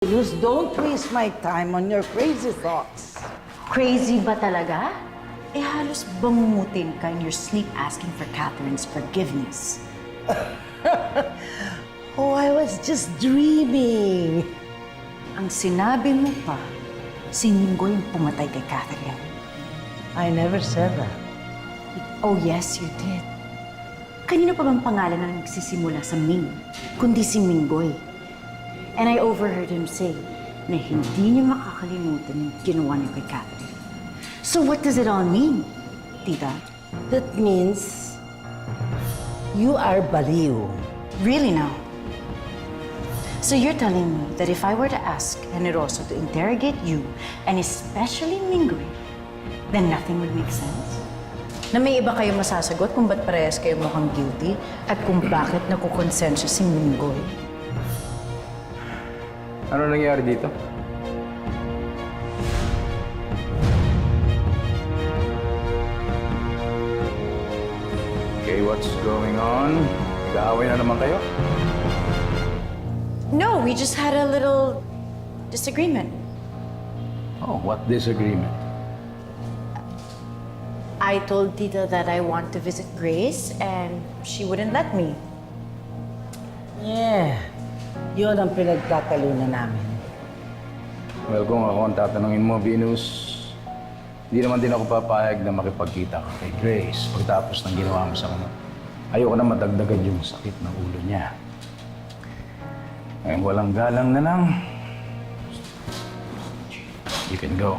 Luz, don't waste my time on your crazy thoughts. Crazy ba talaga? Eh halos bangungutin ka in your sleep asking for Catherine's forgiveness. Oh, I was just dreaming. Ang sinabi mo pa, si Minggo yung pumatay kay Catherine. I never said that. Oh yes, you did. Kanino pa bang pangalan ang nagsisimula sa Ming, kundi si Minggoy? And I overheard him say na hindi niya makakalimutan yung ginawa niya kay Catherine. So what does it all mean, tita? That means you are baliw. Really now? So you're telling me that if I were to ask Generoso to interrogate you, and especially Minggoy, then nothing would make sense? Na may iba kayo masasagot kung ba't parehas kayo mukhang guilty at kung bakit nakukonsensya si Minggoy? Ano nangyari dito? Okay, what's going on? Nag-aaway na naman kayo? No, we just had a little disagreement. Oh, what disagreement? I told Tita that I want to visit Grace and she wouldn't let me. Yeah. Yun ang pinagtatalunan namin. Well, kung ako ang tatanungin mo, Venus, hindi naman din ako papayag na makipagkita ka kay Grace pagtapos ng ginawa mo sa kanya. Ayoko na madagdagan yung sakit ng ulo niya. Ngayon walang galang na lang. You can go.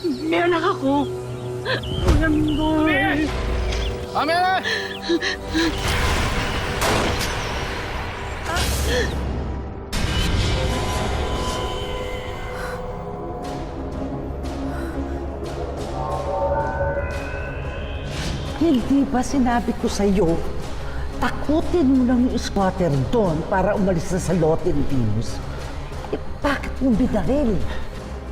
May anak ako. Yumingoy. Amela! Hindi ba sinabi ko sa'yo, takutin mo lang yung squatter doon para umalis na sa lote ni Venus? Eh, bakit mo binaril?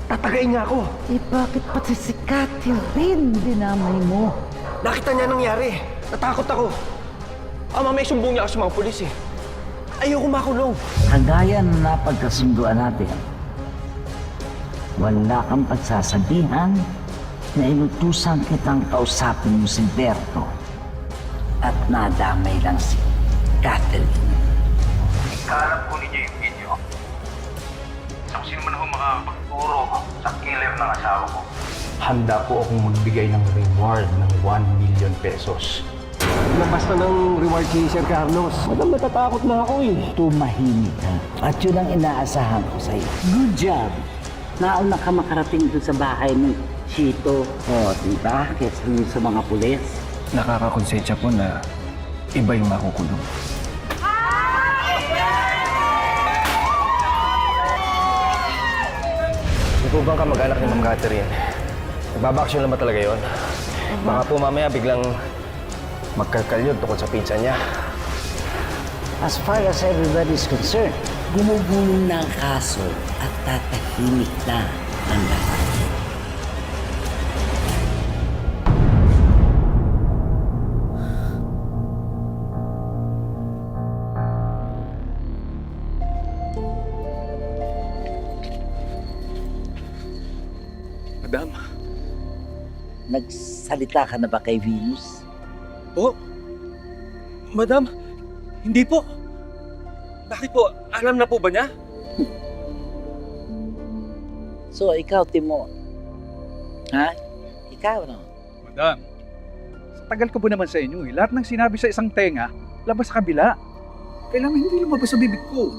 Tatagain niya ako. Eh, bakit pati si Catherine dinamay mo? Nakita niya nangyari. Natakot ako. Ah, mamaya sumbong niya ako sa mga pulis eh. Ayoko makulong. Kagaya na napagkasunduan natin, wala kang pagsasabihan na inutusan kitang kausapin mo si Berto at nadamay lang si Catherine. Kaharap ko yung video. Sa kung sino man ako makakapagturo sa killer ng asawa ko. Handa po akong magbigay ng reward ng 1 million pesos. Labas na ng reward si Sir Carlos. Madam, natatakot na ako eh. Tumahimik ka. At yun ang inaasahan ko sa'yo. Good job! Nauna ka makarating doon sa bahay ng Chito. O, oh, diba? Kesa sa mga pulis. Nakakakonsensya po na iba yung makukulong. Hindi po bang kamag-anak ni Ma'am Catherine? Nagbabaksyon lang ba talaga yun? Baka po mamaya biglang magkakalyod tungkol sa pizza niya. As far as everybody is concerned, gumugulong na ang kaso at tatahimik na ang lahat. Madam? Nagsalita ka na ba kay Venus? Po? Madam? Hindi po. Bakit po? Alam na po ba niya? So, ikaw, Timon. Ha? Ikaw, no? Madam, sa tagal ko po naman sa inyo eh. Lahat ng sinabi sa isang tenga, labas sa kabila. Kailangan hindi lumabas sa bibig ko.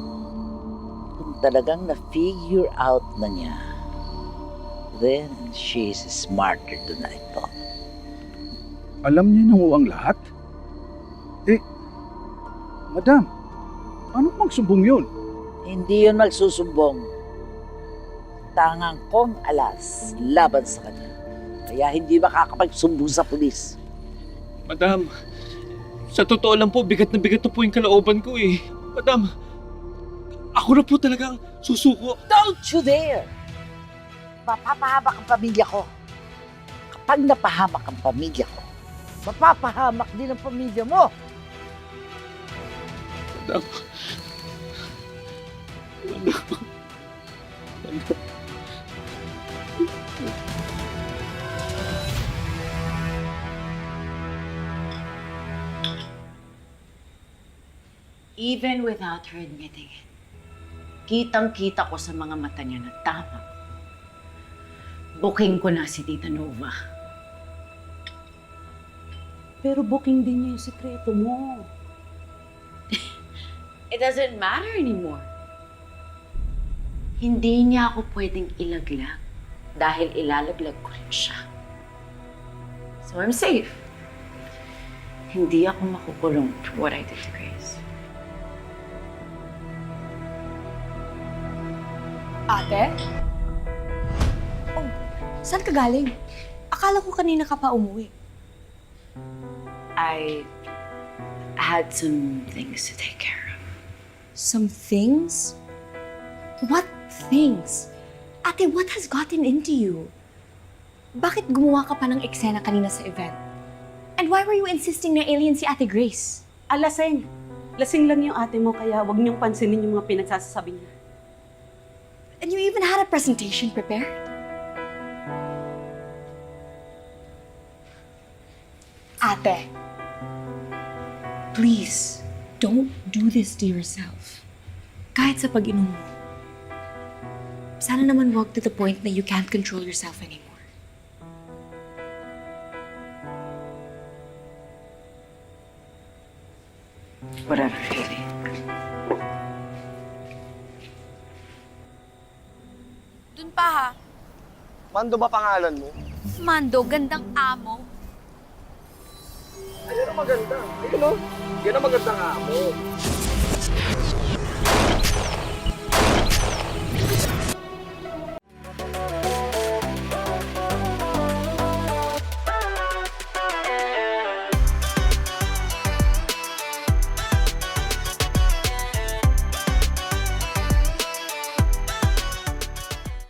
talagang na-figure out na niya, then she's smarter than I thought. Alam niya nang ang lahat? Eh, madam, ano magsumbong yun? Hindi yun magsusumbong. Tangang kong alas laban sa kanya. Kaya hindi makakapagsumbong sa pulis. Madam, sa totoo lang po, bigat na bigat na po yung kalooban ko eh. Madam, ako na po talagang susuko. Don't you dare! Mapapahamak ang pamilya ko. Kapag napahamak ang pamilya ko, mapapahamak din ang pamilya mo. Madam. Madam. Even without her admitting it, kitang-kita ko sa mga mata niya na tama. Booking ko na si Tita Nova. Pero booking din niya yung sekreto mo. It doesn't matter anymore. Hindi niya ako pwedeng ilaglag dahil ilalaglag ko rin siya. So I'm safe. Hindi ako makukulong for what I did to Grace. Ate? Saan ka galing? Akala ko kanina ka pa umuwi. I had some things to take care of. Some things? What things? Ate, what has gotten into you? Bakit gumawa ka pa ng eksena kanina sa event? And why were you insisting na alien si Ate Grace? Alaseng. Lasing lang yung ate mo kaya wag niyong pansinin yung mga pinagsasasabi niya. And you even had a presentation prepared? Ate, please, don't do this to yourself. Kahit sa pag-inom mo. Sana naman wag to the point na you can't control yourself anymore. Whatever, Phoebe. Dun pa ha. Mando ba pangalan mo? Mando, gandang amo. Maganda. Ayun o. Yan ang magandang amo.